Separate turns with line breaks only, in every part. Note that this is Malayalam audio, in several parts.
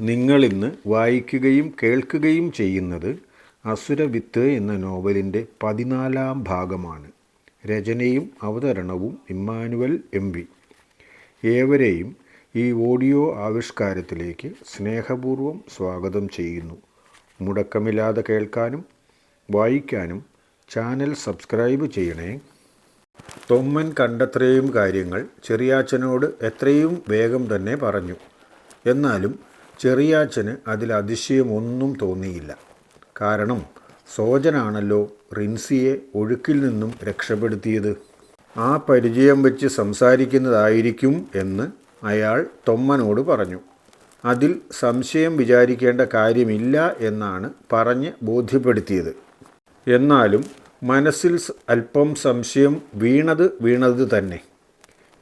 നിങ്ങളിന്ന് വായിക്കുകയും കേൾക്കുകയും ചെയ്യുന്നത് അസുരവിത്ത് എന്ന നോവലിന്റെ പതിനാലാം ഭാഗമാണ്. രചനയും അവതരണവും ഇമ്മാനുവൽ എം വി. ഏവരെയും ഈ ഓഡിയോ ആവിഷ്കാരത്തിലേക്ക് സ്നേഹപൂർവം സ്വാഗതം ചെയ്യുന്നു. മുടക്കമില്ലാതെ കേൾക്കാനും വായിക്കാനും ചാനൽ സബ്സ്ക്രൈബ് ചെയ്യണേ. തൊമ്മൻ കണ്ടത്രയും കാര്യങ്ങൾ ചെറിയാച്ചനോട് എത്രയും വേഗം തന്നെ പറഞ്ഞു. എന്നാലും ചെറിയാച്ചന് അതിൽ അതിശയമൊന്നും തോന്നിയില്ല. കാരണം സോജനാണല്ലോ റിൻസിയെ ഒഴുക്കിൽ നിന്നും രക്ഷപ്പെടുത്തിയത്. ആ പരിചയം വെച്ച് സംസാരിക്കുന്നതായിരിക്കും എന്ന് അയാൾ തൊമ്മനോട് പറഞ്ഞു. അതിൽ സംശയം വിചാരിക്കേണ്ട കാര്യമില്ല എന്നാണ് പറഞ്ഞ് ബോധ്യപ്പെടുത്തിയത്. എന്നാലും മനസ്സിൽ അല്പം സംശയം വീണത് വീണത് തന്നെ.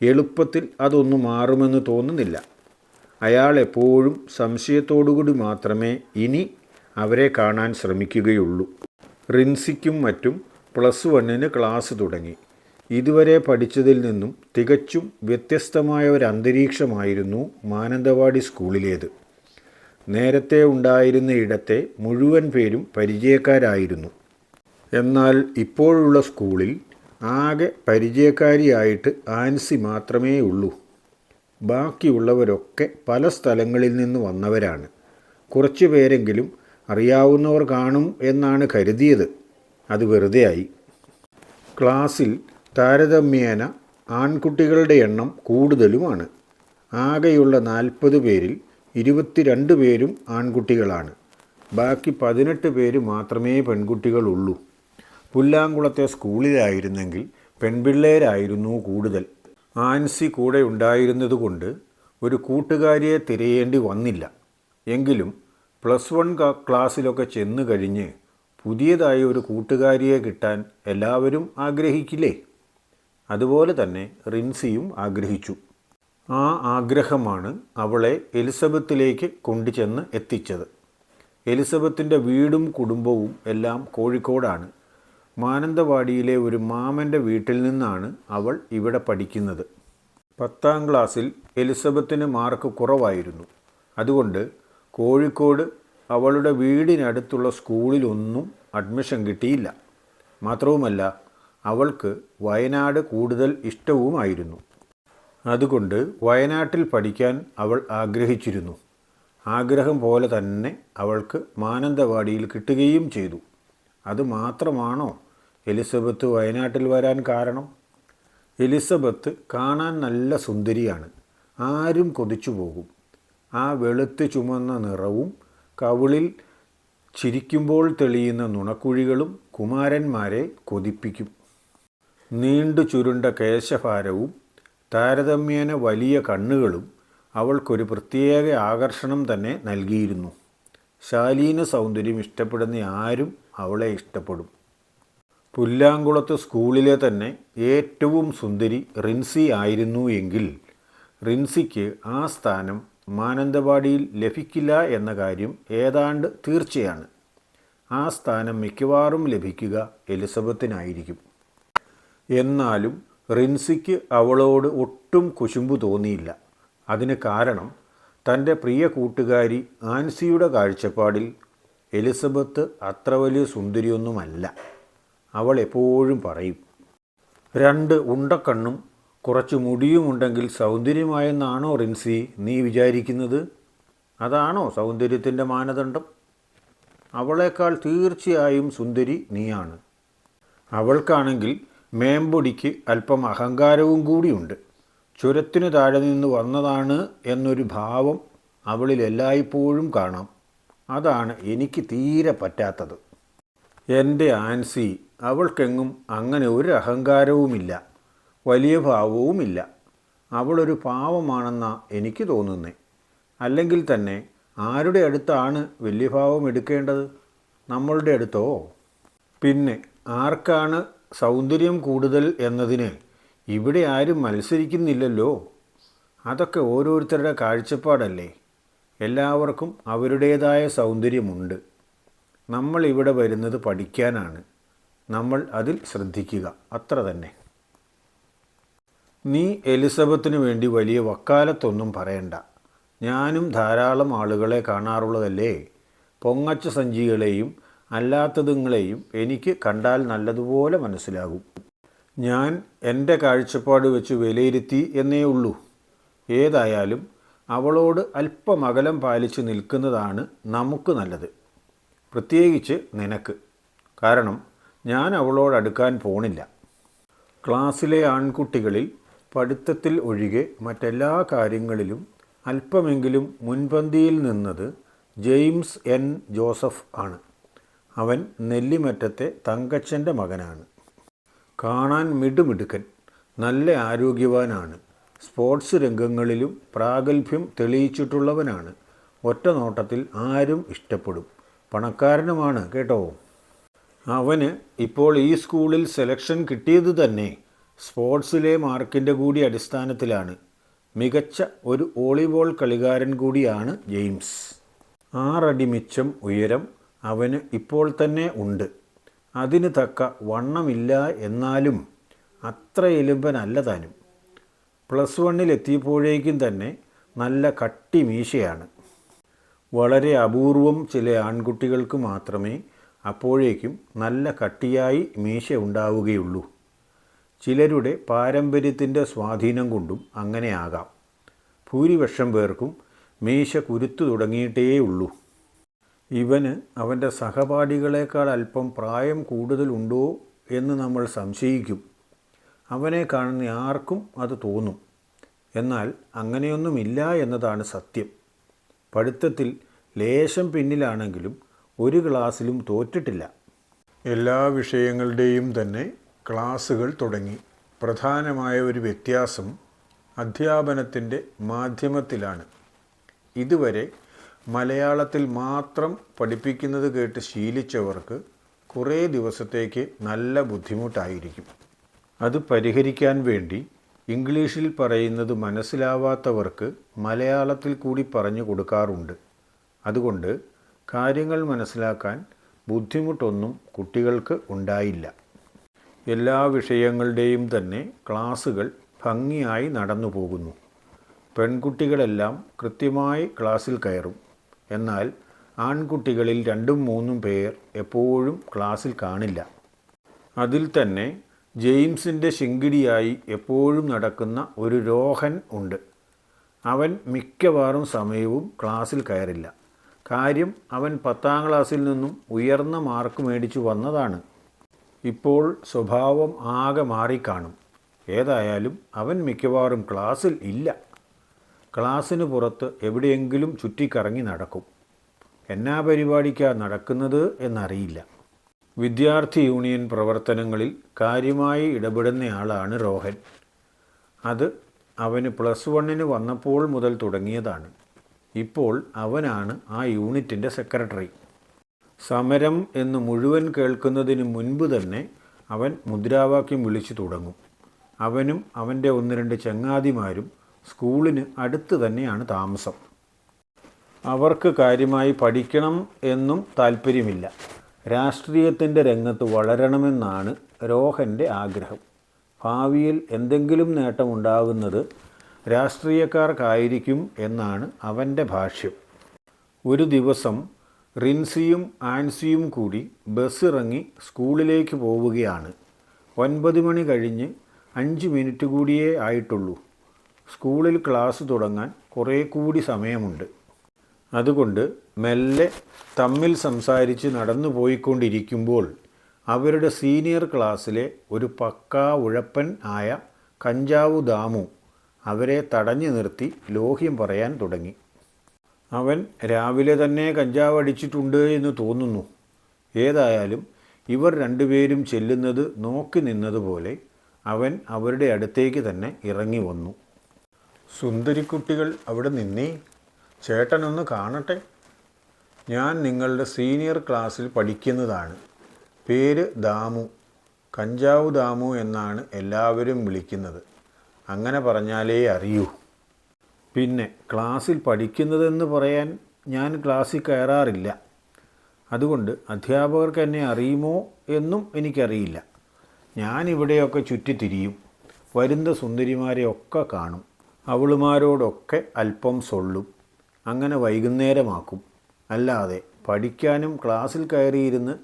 എളുപ്പത്തിൽ അതൊന്നും മാറുമെന്ന് തോന്നുന്നില്ല. അയാൾ എപ്പോഴും സംശയത്തോടുകൂടി മാത്രമേ ഇനി അവരെ കാണാൻ ശ്രമിക്കുകയുള്ളൂ. റിൻസിക്കും മറ്റും പ്ലസ് വണ്ണിന് ക്ലാസ് തുടങ്ങി. ഇതുവരെ പഠിച്ചതിൽ നിന്നും തികച്ചും വ്യത്യസ്തമായ ഒരു അന്തരീക്ഷമായിരുന്നു മാനന്തവാടി സ്കൂളിലേത്. നേരത്തെ ഉണ്ടായിരുന്ന ഇടത്തെ മുഴുവൻ പേരും പരിചയക്കാരായിരുന്നു. എന്നാൽ ഇപ്പോഴുള്ള സ്കൂളിൽ ആകെ പരിചയക്കാരിയായിട്ട് ആൻസി മാത്രമേ ഉള്ളൂ ബാക്കിയുള്ളവരൊക്കെ പല സ്ഥലങ്ങളിൽ നിന്ന് വന്നവരാണ്. കുറച്ചു പേരെങ്കിലും അറിയാവുന്നവർ കാണും എന്നാണ് കരുതിയത്. അത് വെറുതെയായി. ക്ലാസ്സിൽ താരതമ്യേന ആൺകുട്ടികളുടെ എണ്ണം കൂടുതലുമാണ്. ആകെയുള്ള നാൽപ്പത് പേരിൽ ഇരുപത്തിരണ്ട് പേരും ആൺകുട്ടികളാണ്. ബാക്കി പതിനെട്ട് പേര് മാത്രമേ പെൺകുട്ടികളുള്ളൂ. പുല്ലാങ്കുളത്തെ സ്കൂളിലായിരുന്നെങ്കിൽ പെൺപിള്ളേരായിരുന്നു കൂടുതൽ. ആൻസി കൂടെ ഉണ്ടായിരുന്നതുകൊണ്ട് ഒരു കൂട്ടുകാരിയെ തിരയേണ്ടി വന്നില്ല. എങ്കിലും പ്ലസ് വൺ ക്ലാസ്സിലൊക്കെ ചെന്ന് കഴിഞ്ഞ് പുതിയതായി ഒരു കൂട്ടുകാരിയെ കിട്ടാൻ എല്ലാവരും ആഗ്രഹിക്കില്ലേ? അതുപോലെ തന്നെ റിൻസിയും ആഗ്രഹിച്ചു. ആ ആഗ്രഹമാണ് അവളെ എലിസബത്തിലേക്ക് കൊണ്ടുചെന്ന് എത്തിച്ചത്. എലിസബത്തിന്റെ വീടും കുടുംബവും എല്ലാം കോഴിക്കോടാണ്. മാനന്തവാടിയിലെ ഒരു മാമന്റെ വീട്ടിൽ നിന്നാണ് അവൾ ഇവിടെ പഠിക്കുന്നത്. പത്താം ക്ലാസ്സിൽ എലിസബത്തിന് മാർക്ക് കുറവായിരുന്നു. അതുകൊണ്ട് കോഴിക്കോട് അവളുടെ വീടിനടുത്തുള്ള സ്കൂളിലൊന്നും അഡ്മിഷൻ കിട്ടിയില്ല. മാത്രവുമല്ല അവൾക്ക് വയനാട് കൂടുതൽ ഇഷ്ടവുമായിരുന്നു. അതുകൊണ്ട് വയനാട്ടിൽ പഠിക്കാൻ അവൾ ആഗ്രഹിച്ചിരുന്നു. ആഗ്രഹം പോലെ തന്നെ അവൾക്ക് മാനന്തവാടിയിൽ കിട്ടുകയും ചെയ്തു. അതുമാത്രമാണോ എലിസബത്ത് വയനാട്ടിൽ വരാൻ കാരണം? എലിസബത്ത് കാണാൻ നല്ല സുന്ദരിയാണ്. ആരും കൊതിച്ചു പോകും. ആ വെളുത്ത് ചുമന്ന നിറവും കവിളിൽ ചിരിക്കുമ്പോൾ തെളിയുന്ന നുണക്കുഴികളും കുമാരന്മാരെ കൊതിപ്പിക്കും. നീണ്ടു ചുരുണ്ട കേശഭാരവും താരതമ്യേന വലിയ കണ്ണുകളും അവൾക്കൊരു പ്രത്യേക ആകർഷണം തന്നെ നൽകിയിരുന്നു. ശാലീന സൗന്ദര്യം ഇഷ്ടപ്പെടുന്ന ആരും അവളെ ഇഷ്ടപ്പെടും. പുല്ലാങ്കുളത്ത് സ്കൂളിലെ തന്നെ ഏറ്റവും സുന്ദരി റിൻസി ആയിരുന്നു എങ്കിൽ റിൻസിക്ക് ആ സ്ഥാനം മാനന്തവാടിയിൽ ലഭിക്കില്ല എന്ന കാര്യം ഏതാണ്ട് തീർച്ചയാണ്. ആ സ്ഥാനം മിക്കവാറും ലഭിക്കുക എലിസബത്തിനായിരിക്കും. എന്നാലും റിൻസിക്ക് അവളോട് ഒട്ടും കുശുമ്പു തോന്നിയില്ല. അതിന് കാരണം തന്റെ പ്രിയ കൂട്ടുകാരി ആൻസിയുടെ കാഴ്ചപ്പാടിൽ എലിസബത്ത് അത്ര വലിയ സുന്ദരിയൊന്നുമല്ല. അവൾ എപ്പോഴും പറയും. രണ്ട് ഉണ്ടക്കണ്ണും കുറച്ച് മുടിയുമുണ്ടെങ്കിൽ സൗന്ദര്യമായെന്നാണോ റിൻസി നീ വിചാരിക്കുന്നത്? അതാണോ സൗന്ദര്യത്തിന്റെ മാനദണ്ഡം? അവളേക്കാൾ തീർച്ചയായും സുന്ദരി നീയാണ്. അവൾക്കാണെങ്കിൽ മേമ്പൊടിക്ക് അല്പം അഹങ്കാരവും കൂടിയുണ്ട്. ചുരത്തിനു താഴെ നിന്ന് വന്നതാണ് എന്നൊരു ഭാവം അവളിൽ എല്ലായ്പ്പോഴും കാണാം. അതാണ് എനിക്ക് തീരെ പറ്റാത്തത്. എന്റെ ആൻസി അവൾക്കെങ്ങും അങ്ങനെ ഒരു അഹങ്കാരവുമില്ല വലിയ ഭാവവുമില്ല. അവളൊരു പാവമാണെന്നാ എനിക്ക് തോന്നുന്നേ. അല്ലെങ്കിൽ തന്നെ ആരുടെ അടുത്താണ് വലിയ ഭാവം എടുക്കേണ്ടത്? നമ്മളുടെ അടുത്തോ? പിന്നെ ആർക്കാണ് സൗന്ദര്യം കൂടുതൽ എന്നതിന് ഇവിടെ ആരും മത്സരിക്കുന്നില്ലല്ലോ. അതൊക്കെ ഓരോരുത്തരുടെ കാഴ്ചപ്പാടല്ലേ. എല്ലാവർക്കും അവരുടേതായ സൗന്ദര്യമുണ്ട്. നമ്മൾ ഇവിടെ വരുന്നത് പഠിക്കാനാണ്. നമ്മൾ അതിൽ ശ്രദ്ധിക്കുക. അത്ര തന്നെ. നീ എലിസബത്തിന് വേണ്ടി വലിയ വക്കാലത്തൊന്നും പറയണ്ട. ഞാനും ധാരാളം ആളുകളെ കാണാറുള്ളതല്ലേ? പൊങ്ങച്ച സഞ്ചികളെയും അല്ലാത്തതുങ്ങളെയും എനിക്ക് കണ്ടാൽ നല്ലതുപോലെ മനസ്സിലാകും. ഞാൻ എന്റെ കാഴ്ചപ്പാട് വെച്ച് വിലയിരുത്തി എന്നേ ഉള്ളൂ. ഏതായാലും അവളോട് അല്പം അകലം പാലിച്ച് നിൽക്കുന്നതാണ് നമുക്ക് നല്ലത്. പ്രത്യേകിച്ച് നിനക്ക്. കാരണം ഞാൻ അവളോട് അടുക്കാൻ പോണില്ല. ക്ലാസ്സിലെ ആൺകുട്ടികളിൽ പഠിത്തത്തിൽ ഒഴികെ മറ്റെല്ലാ കാര്യങ്ങളിലും അല്പമെങ്കിലും മുൻപന്തിയിൽ നിന്നത് ജെയിംസ് എൻ. ജോസഫ് ആണ്. അവൻ നെല്ലിമറ്റത്തെ തങ്കച്ചന്റെ മകനാണ്. കാണാൻ മിടുമിടുക്കൻ നല്ല ആരോഗ്യവാനാണ്. സ്പോർട്സ് രംഗങ്ങളിലും പ്രാഗൽഭ്യം തെളിയിച്ചിട്ടുള്ളവനാണ്. ഒറ്റ നോട്ടത്തിൽ ആരും ഇഷ്ടപ്പെടും. പണക്കാരനുമാണ് കേട്ടോ? അവന് ഇപ്പോൾ ഈ സ്കൂളിൽ സെലക്ഷൻ കിട്ടിയത് തന്നെ സ്പോർട്സിലെ മാർക്കിന്റെ കൂടി അടിസ്ഥാനത്തിലാണ്. മികച്ച ഒരു വോളിബോൾ കളിക്കാരൻ കൂടിയാണ് ജെയിംസ്. ആറടി മിച്ചം ഉയരം അവന് ഇപ്പോൾ തന്നെ ഉണ്ട്. അതിന് തക്ക വണ്ണമില്ല എന്നാലും അത്ര എലുമ്പനല്ല താനും. പ്ലസ് വണ്ണിലെത്തിയപ്പോഴേക്കും തന്നെ നല്ല കട്ടി മീശയാണ്. വളരെ അപൂർവം ചില ആൺകുട്ടികൾക്ക് മാത്രമേ അപ്പോഴേക്കും നല്ല കട്ടിയായി മീശ ഉണ്ടാവുകയുള്ളൂ. ചിലരുടെ പാരമ്പര്യത്തിന്റെ സ്വാധീനം കൊണ്ടും അങ്ങനെയാകാം ഭൂരിപക്ഷം പേർക്കും മീശ കുരുത്തു തുടങ്ങിയിട്ടേയുള്ളൂ. ഇവന് അവന്റെ സഹപാഠികളെക്കാൾ അല്പം പ്രായം കൂടുതലുണ്ടോ എന്ന് നമ്മൾ സംശയിക്കും. അവനെ കാണുന്ന ആർക്കും അത് തോന്നും. എന്നാൽ അങ്ങനെയൊന്നുമില്ല എന്നതാണ് സത്യം. പഠിത്തത്തിൽ ലേശം പിന്നിലാണെങ്കിലും ഒരു ക്ലാസ്സിലും തോറ്റിട്ടില്ല. എല്ലാ വിഷയങ്ങളുടെയും തന്നെ ക്ലാസ്സുകൾ തുടങ്ങി. പ്രധാനമായ ഒരു വ്യത്യാസം അധ്യാപനത്തിന്റെ മാധ്യമത്തിലാണ്. ഇതുവരെ മലയാളത്തിൽ മാത്രം പഠിപ്പിക്കുന്നത് കേട്ട് ശീലിച്ചവർക്ക് കുറേ ദിവസത്തേക്ക് നല്ല ബുദ്ധിമുട്ടായിരിക്കും. അത് പരിഹരിക്കാൻ വേണ്ടി ഇംഗ്ലീഷിൽ പറയുന്നത് മനസ്സിലാവാത്തവർക്ക് മലയാളത്തിൽ കൂടി പറഞ്ഞു കൊടുക്കാറുണ്ട്. അതുകൊണ്ട് കാര്യങ്ങൾ മനസ്സിലാക്കാൻ ബുദ്ധിമുട്ടൊന്നും കുട്ടികൾക്ക് ഉണ്ടായില്ല. എല്ലാ വിഷയങ്ങളുടെയും തന്നെ ക്ലാസ്സുകൾ ഭംഗിയായി നടന്നു പോകുന്നു. പെൺകുട്ടികളെല്ലാം കൃത്യമായി ക്ലാസ്സിൽ കയറും. എന്നാൽ ആൺകുട്ടികളിൽ രണ്ടും മൂന്നും പേർ എപ്പോഴും ക്ലാസ്സിൽ കാണില്ല. അതിൽ തന്നെ ജെയിംസിന്റെ ശിങ്കിടിയായി എപ്പോഴും നടക്കുന്ന ഒരു രോഹൻ ഉണ്ട്. അവൻ മിക്കവാറും സമയവും ക്ലാസ്സിൽ കയറില്ല. കാര്യം അവൻ പത്താം ക്ലാസ്സിൽ നിന്നും ഉയർന്ന മാർക്ക് മേടിച്ചു വന്നതാണ്. ഇപ്പോൾ സ്വഭാവം ആകെ മാറിക്കാണും. ഏതായാലും അവൻ മിക്കവാറും ക്ലാസ്സിൽ ഇല്ല. ക്ലാസ്സിന് പുറത്ത് എവിടെയെങ്കിലും ചുറ്റിക്കറങ്ങി നടക്കും. എന്നാ പരിപാടിക്കാ നടക്കുന്നത് എന്നറിയില്ല. വിദ്യാർത്ഥി യൂണിയൻ പ്രവർത്തനങ്ങളിൽ കാര്യമായി ഇടപെടുന്നയാളാണ് രോഹൻ. അത് അവന് പ്ലസ് വണ്ണിന് വന്നപ്പോൾ മുതൽ തുടങ്ങിയതാണ്. ഇപ്പോൾ അവനാണ് ആ യൂണിറ്റിന്റെ സെക്രട്ടറി. സമരം എന്ന് മുഴുവൻ കേൾക്കുന്നതിന് മുൻപ് തന്നെ അവൻ മുദ്രാവാക്യം വിളിച്ചു തുടങ്ങും. അവനും അവന്റെ ഒന്ന് രണ്ട് ചങ്ങാതിമാരും സ്കൂളിന് അടുത്ത് തന്നെയാണ് താമസം. അവർക്ക് കാര്യമായി പഠിക്കണം എന്നും താല്പര്യമില്ല രാഷ്ട്രീയത്തിന്റെ രംഗത്ത് വളരണമെന്നാണ് രോഹന്റെ ആഗ്രഹം. ഭാവിയിൽ എന്തെങ്കിലും നേട്ടമുണ്ടാകുന്നത് രാഷ്ട്രീയക്കാർക്കായിരിക്കും എന്നാണ് അവന്റെ ഭാഷ്യം. ഒരു ദിവസം റിൻസിയും ആൻസിയും കൂടി ബസ് ഇറങ്ങി സ്കൂളിലേക്ക് പോവുകയാണ്. ഒൻപത് മണി കഴിഞ്ഞ് അഞ്ച് മിനിറ്റ് കൂടിയേ ആയിട്ടുള്ളൂ. സ്കൂളിൽ ക്ലാസ് തുടങ്ങാൻ കുറേ കൂടി സമയമുണ്ട്. അതുകൊണ്ട് മെല്ലെ തമ്മിൽ സംസാരിച്ച് നടന്നു പോയിക്കൊണ്ടിരിക്കുമ്പോൾ അവരുടെ സീനിയർ ക്ലാസ്സിലെ ഒരു പക്കാ ഉഴപ്പൻ ആയ കഞ്ചാവു ദാമു അവരെ തടഞ്ഞു നിർത്തി ലോഹ്യം പറയാൻ തുടങ്ങി. അവൻ രാവിലെ തന്നെ കഞ്ചാവ് അടിച്ചിട്ടുണ്ട് എന്ന് തോന്നുന്നു. ഏതായാലും ഇവർ രണ്ടുപേരും ചെല്ലുന്നത് നോക്കി നിന്നതുപോലെ അവൻ അവരുടെ അടുത്തേക്ക് തന്നെ ഇറങ്ങി വന്നു. സുന്ദരിക്കുട്ടികൾ അവിടെ നിന്നേ ചേട്ടനൊന്ന് കാണട്ടെ. ഞാൻ നിങ്ങളുടെ സീനിയർ ക്ലാസ്സിൽ പഠിക്കുന്നതാണ്. പേര് ദാമു കഞ്ചാവ് ദാമു എന്നാണ് എല്ലാവരും വിളിക്കുന്നത്. അങ്ങനെ പറഞ്ഞാലേ അറിയൂ. പിന്നെ ക്ലാസ്സിൽ പഠിക്കുന്നതെന്ന് പറയാൻ ഞാൻ ക്ലാസ്സിൽ കയറാറില്ല. അതുകൊണ്ട് അധ്യാപകർക്ക് എന്നെ അറിയുമോ എന്നും എനിക്കറിയില്ല. ഞാനിവിടെയൊക്കെ ചുറ്റിത്തിരിയും. വരുന്ന സുന്ദരിമാരെ ഒക്കെ കാണും. അവളുമാരോടൊക്കെ അല്പം സൊള്ളും. അങ്ങനെ വൈകുന്നേരമാക്കും. അല്ലാതെ പഠിക്കാനും ക്ലാസ്സിൽ കയറിയിരുന്ന്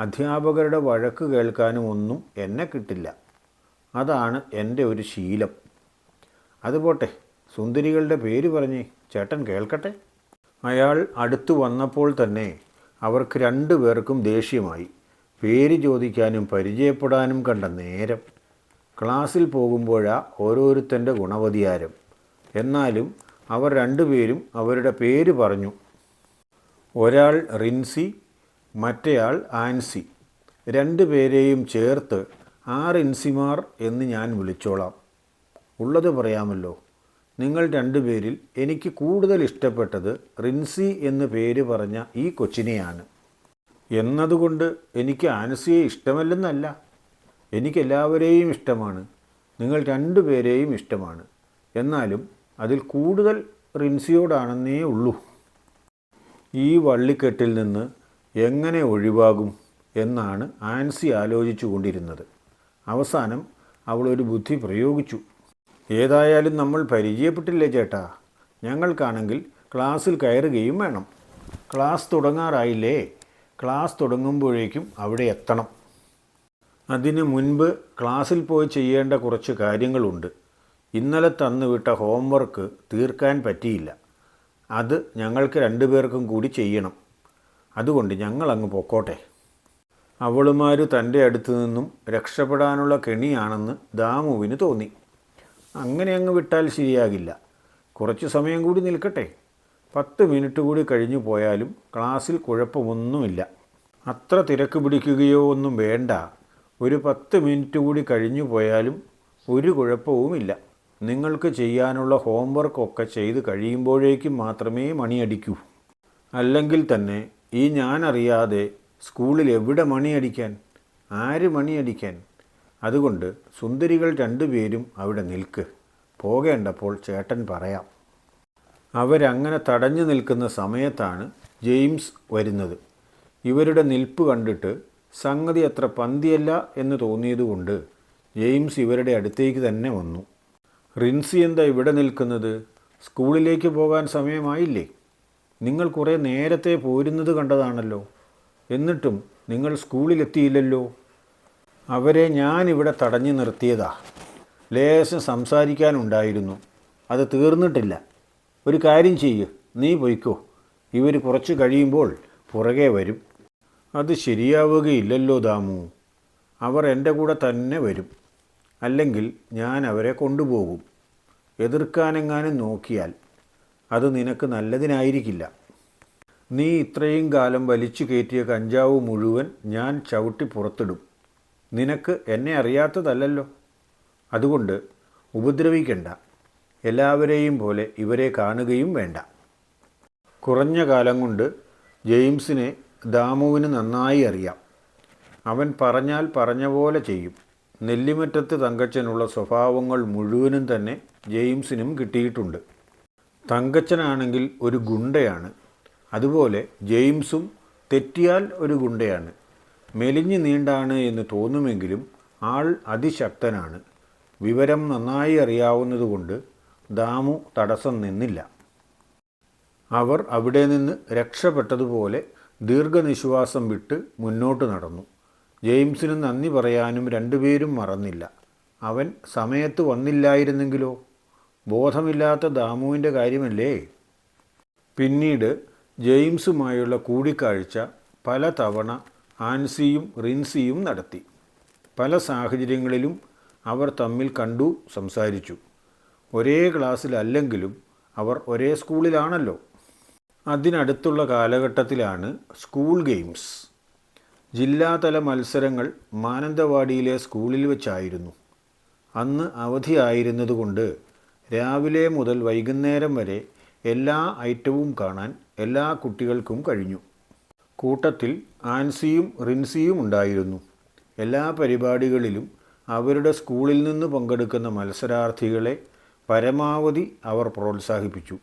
അധ്യാപകരുടെ വഴക്ക് കേൾക്കാനും ഒന്നും എന്നെ കിട്ടില്ല. അതാണ് എന്റെ ഒരു ശീലം. അതുപോട്ടെ സുന്ദരികളുടെ പേര് പറഞ്ഞ് ചേട്ടൻ കേൾക്കട്ടെ. അയാൾ അടുത്തു വന്നപ്പോൾ തന്നെ അവർക്ക് രണ്ടു പേർക്കും ദേഷ്യമായി. പേര് ചോദിക്കാനും പരിചയപ്പെടാനും കണ്ട നേരം. ക്ലാസ്സിൽ പോകുമ്പോഴാ ഓരോരുത്തന്റെ ഗുണവതിയാരം. എന്നാലും അവർ രണ്ടുപേരും അവരുടെ പേര് പറഞ്ഞു. ഒരാൾ റിൻസി മറ്റേയാൾ ആൻസി. രണ്ടു പേരെയും ചേർത്ത് ആ റിൻസിമാർ എന്ന് ഞാൻ വിളിച്ചോളാം. ഉള്ളത് പറയാമല്ലോ. നിങ്ങൾ രണ്ടുപേരിൽ എനിക്ക് കൂടുതൽ ഇഷ്ടപ്പെട്ടത് റിൻസി എന്ന് പേര് പറഞ്ഞ ഈ കൊച്ചിനെയാണ്. എന്നതുകൊണ്ട് എനിക്ക് ആനസിയെ ഇഷ്ടമല്ലെന്നല്ല. എനിക്കെല്ലാവരെയും ഇഷ്ടമാണ്. നിങ്ങൾ രണ്ടുപേരെയും ഇഷ്ടമാണ്. എന്നാലും അതിൽ കൂടുതൽ റിൻസിയോടാണെന്നേ ഉള്ളൂ. ഈ വള്ളിക്കെട്ടിൽ നിന്ന് എങ്ങനെ ഒഴിവാകും എന്നാണ് ആൻസി ആലോചിച്ചു കൊണ്ടിരുന്നത് അവസാനം അവൾ ഒരു ബുദ്ധി പ്രയോഗിച്ചു. ഏതായാലും നമ്മൾ പരിചയപ്പെട്ടില്ലേ ചേട്ടാ? ഞങ്ങൾക്കാണെങ്കിൽ ക്ലാസ്സിൽ കയറുകയും വേണം. ക്ലാസ് തുടങ്ങാറായില്ലേ? ക്ലാസ് തുടങ്ങുമ്പോഴേക്കും അവിടെ എത്തണം. അതിന് മുൻപ് ക്ലാസ്സിൽ പോയി ചെയ്യേണ്ട കുറച്ച് കാര്യങ്ങളുണ്ട്. ഇന്നലെ തന്നുവിട്ട ഹോംവർക്ക് തീർക്കാൻ പറ്റിയില്ല. അത് ഞങ്ങൾക്ക് രണ്ടുപേർക്കും കൂടി ചെയ്യണം. അതുകൊണ്ട് ഞങ്ങൾ അങ്ങ് പൊക്കോട്ടെ. അവളുമാർ തന്റെ അടുത്തു നിന്നും രക്ഷപ്പെടാനുള്ള കെണിയാണെന്ന് ദാമുവിന് തോന്നി. അങ്ങനെ അങ്ങ് വിട്ടാൽ ശരിയാകില്ല. കുറച്ച് സമയം കൂടി നിൽക്കട്ടെ. പത്ത് മിനിറ്റ് കൂടി കഴിഞ്ഞു പോയാലും ക്ലാസ്സിൽ കുഴപ്പമൊന്നുമില്ല. അത്ര തിരക്ക് പിടിക്കുകയോ ഒന്നും വേണ്ട. ഒരു പത്ത് മിനിറ്റ് കൂടി കഴിഞ്ഞു പോയാലും ഒരു കുഴപ്പവുമില്ല. നിങ്ങൾക്ക് ചെയ്യാനുള്ള ഹോംവർക്കൊക്കെ ചെയ്ത് കഴിയുമ്പോഴേക്കും മാത്രമേ മണിയടിക്കൂ. അല്ലെങ്കിൽ തന്നെ ഈ ഞാനറിയാതെ സ്കൂളിൽ എവിടെ മണിയടിക്കാൻ? ആര് മണിയടിക്കാൻ? അതുകൊണ്ട് സുന്ദരികൾ രണ്ടുപേരും അവിടെ നിൽക്ക്. പോകേണ്ടപ്പോൾ ചേട്ടൻ പറയാം. അവരങ്ങനെ തടഞ്ഞു നിൽക്കുന്ന സമയത്താണ് ജെയിംസ് വരുന്നത്. ഇവരുടെ നിൽപ്പ് കണ്ടിട്ട് സംഗതി അത്ര പന്തിയല്ല എന്ന് തോന്നിയതുകൊണ്ട് ജെയിംസ് ഇവരുടെ അടുത്തേക്ക് തന്നെ വന്നു. റിൻസി എന്താ ഇവിടെ നിൽക്കുന്നത്? സ്കൂളിലേക്ക് പോകാൻ സമയമായില്ലേ? നിങ്ങൾ കുറേ നേരത്തെ പോരുന്നത് കണ്ടതാണല്ലോ. എന്നിട്ടും നിങ്ങൾ സ്കൂളിലെത്തിയില്ലല്ലോ? അവരെ ഞാനിവിടെ തടഞ്ഞു നിർത്തിയതാ. ലേശം സംസാരിക്കാനുണ്ടായിരുന്നു. അത് തീർന്നിട്ടില്ല. ഒരു കാര്യം ചെയ്യ്. നീ പൊയ്ക്കോ. ഇവർ കുറച്ച് കഴിയുമ്പോൾ പുറകെ വരും. അത് ശരിയാവുകയില്ലല്ലോ ദാമു. അവർ എന്റെ കൂടെ തന്നെ വരും. അല്ലെങ്കിൽ ഞാൻ അവരെ കൊണ്ടുപോകും. എതിർക്കാനെങ്ങാനും നോക്കിയാൽ അത് നിനക്ക് നല്ലതിനായിരിക്കില്ല. നീ ഇത്രയും കാലം വലിച്ചു കയറ്റിയ കഞ്ചാവ് മുഴുവൻ ഞാൻ ചവിട്ടി പുറത്തിടും. നിനക്ക് എന്നെ അറിയാത്തതല്ലല്ലോ. അതുകൊണ്ട് ഉപദ്രവിക്കണ്ട. എല്ലാവരെയും പോലെ ഇവരെ കാണുകയും വേണ്ട. കുറഞ്ഞ കാലം കൊണ്ട് ജെയിംസിനെ ദാമുവിന് നന്നായി അറിയാം. അവൻ പറഞ്ഞാൽ പറഞ്ഞ പോലെ ചെയ്യും. നെല്ലിമറ്റത്ത് തങ്കച്ചനുള്ള സ്വഭാവങ്ങൾ മുഴുവനും തന്നെ ജെയിംസിനും കിട്ടിയിട്ടുണ്ട്. തങ്കച്ചനാണെങ്കിൽ ഒരു ഗുണ്ടയാണ്. അതുപോലെ ജെയിംസും തെറ്റിയാൽ ഒരു ഗുണ്ടയാണ്. മെലിഞ്ഞു നീണ്ടാണ് എന്ന് തോന്നുമെങ്കിലും ആൾ അതിശക്തനാണ്. വിവരം നന്നായി അറിയാവുന്നതുകൊണ്ട് ദാമു തടസ്സം നിന്നില്ല. അവർ അവിടെ നിന്ന് രക്ഷപ്പെട്ടതുപോലെ ദീർഘനിശ്വാസം വിട്ട് മുന്നോട്ട് നടന്നു. ജെയിംസിന് നന്ദി പറയാനും രണ്ടുപേരും മറന്നില്ല. അവൻ സമയത്ത് വന്നില്ലായിരുന്നെങ്കിലോ? ബോധമില്ലാത്ത ദാമുവിന്റെ കാര്യമല്ലേ? പിന്നീട് ജെയിംസുമായുള്ള കൂടിക്കാഴ്ച പല തവണ ആൻസിയും റിൻസിയും നടത്തി. പല സാഹചര്യങ്ങളിലും അവർ തമ്മിൽ കണ്ടു സംസാരിച്ചു. ഒരേ ക്ലാസ്സിലല്ലെങ്കിലും അവർ ഒരേ സ്കൂളിലാണല്ലോ. അതിനടുത്തുള്ള കാലഘട്ടത്തിലാണ് സ്കൂൾ ഗെയിംസ്. ജില്ലാതല മത്സരങ്ങൾ മാനന്തവാടിയിലെ സ്കൂളിൽ വെച്ചായിരുന്നു. അന്ന് അവധിയായിരുന്നതുകൊണ്ട് രാവിലെ മുതൽ വൈകുന്നേരം വരെ എല്ലാ ഐറ്റവും കാണാൻ എല്ലാ കുട്ടികൾക്കും കഴിഞ്ഞു. കൂട്ടത്തിൽ ആൻസിയും റിൻസിയും ഉണ്ടായിരുന്നു. എല്ലാ പരിപാടികളിലും അവരുടെ സ്കൂളിൽ നിന്ന് പങ്കെടുക്കുന്ന മത്സരാർത്ഥികളെ പരമാവധി അവർ പ്രോത്സാഹിപ്പിച്ചു.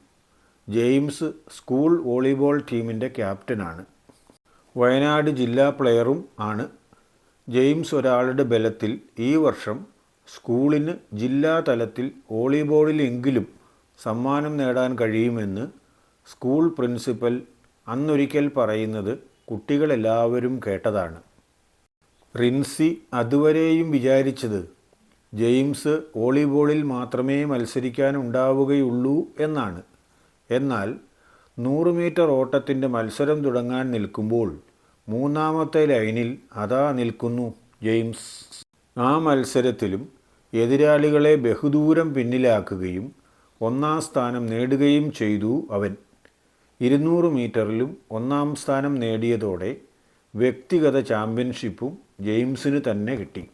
ജെയിംസ് സ്കൂൾ വോളിബോൾ ടീമിന്റെ ക്യാപ്റ്റനാണ്. വയനാട് ജില്ലാ പ്ലെയറും ആണ്. ജെയിംസ് ഒരാളുടെ ബലത്തിൽ ഈ വർഷം സ്കൂളിന് ജില്ലാ തലത്തിൽ വോളിബോളിലെങ്കിലും സമ്മാനം നേടാൻ കഴിയുമെന്ന് സ്കൂൾ പ്രിൻസിപ്പൽ അന്നൊരിക്കൽ പറയുന്നത് കുട്ടികളെല്ലാവരും കേട്ടതാണ്. റിൻസി അതുവരെയും വിചാരിച്ചത് ജെയിംസ് വോളിബോളിൽ മാത്രമേ മത്സരിക്കാനുണ്ടാവുകയുള്ളൂ എന്നാണ്. എന്നാൽ നൂറ് മീറ്റർ ഓട്ടത്തിന്റെ മത്സരം തുടങ്ങാൻ നിൽക്കുമ്പോൾ മൂന്നാമത്തെ ലൈനിൽ അതാ നിൽക്കുന്നു ജെയിംസ്. ആ മത്സരത്തിലും എതിരാളികളെ ബഹുദൂരം പിന്നിലാക്കുകയും ഒന്നാം സ്ഥാനം നേടുകയും ചെയ്തു അവൻ. ഇരുന്നൂറ് മീറ്ററിലും ഒന്നാം സ്ഥാനം നേടിയതോടെ വ്യക്തിഗത ചാമ്പ്യൻഷിപ്പും ജെയിംസിന് തന്നെ കിട്ടി.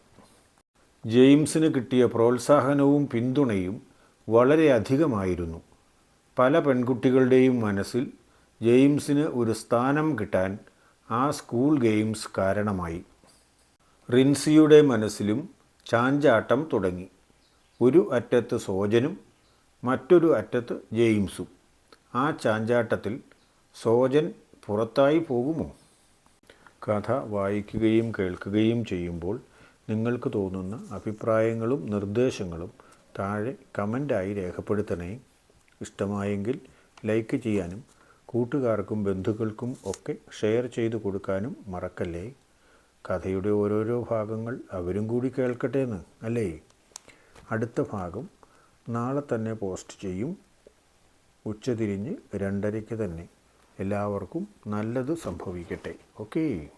ജെയിംസിന് കിട്ടിയ പ്രോത്സാഹനവും പിന്തുണയും വളരെയധികമായിരുന്നു പല പെൺകുട്ടികളുടെയും മനസ്സിൽ ജെയിംസിന് ഒരു സ്ഥാനം കിട്ടാൻ ആ സ്കൂൾ ഗെയിംസ് കാരണമായി. റിൻസിയുടെ മനസ്സിലും ചാഞ്ചാട്ടം തുടങ്ങി. ഒരു അറ്റത്ത് സോജനും മറ്റൊരു അറ്റത്ത് ജെയിംസും. ആ ചാഞ്ചാട്ടത്തിൽ സോജൻ പുറത്തായി പോകുമോ? കഥ വായിക്കുകയും കേൾക്കുകയും ചെയ്യുമ്പോൾ നിങ്ങൾക്ക് തോന്നുന്ന അഭിപ്രായങ്ങളും നിർദ്ദേശങ്ങളും താഴെ കമന്റായി രേഖപ്പെടുത്തണേ. ഇഷ്ടമായെങ്കിൽ ലൈക്ക് ചെയ്യാനും കൂട്ടുകാർക്കും ബന്ധുക്കൾക്കും ഒക്കെ ഷെയർ ചെയ്തു കൊടുക്കാനും മറക്കല്ലേ? കഥയുടെ ഓരോരോ ഭാഗങ്ങൾ അവരും കൂടി കേൾക്കട്ടെ എന്ന് അല്ലേ? അടുത്ത ഭാഗം നാളെ തന്നെ പോസ്റ്റ് ചെയ്യും. ഉച്ചതിരിഞ്ഞ് രണ്ടരയ്ക്ക് തന്നെ എല്ലാവർക്കും നല്ലത് സംഭവിക്കട്ടെ. ഓക്കേ.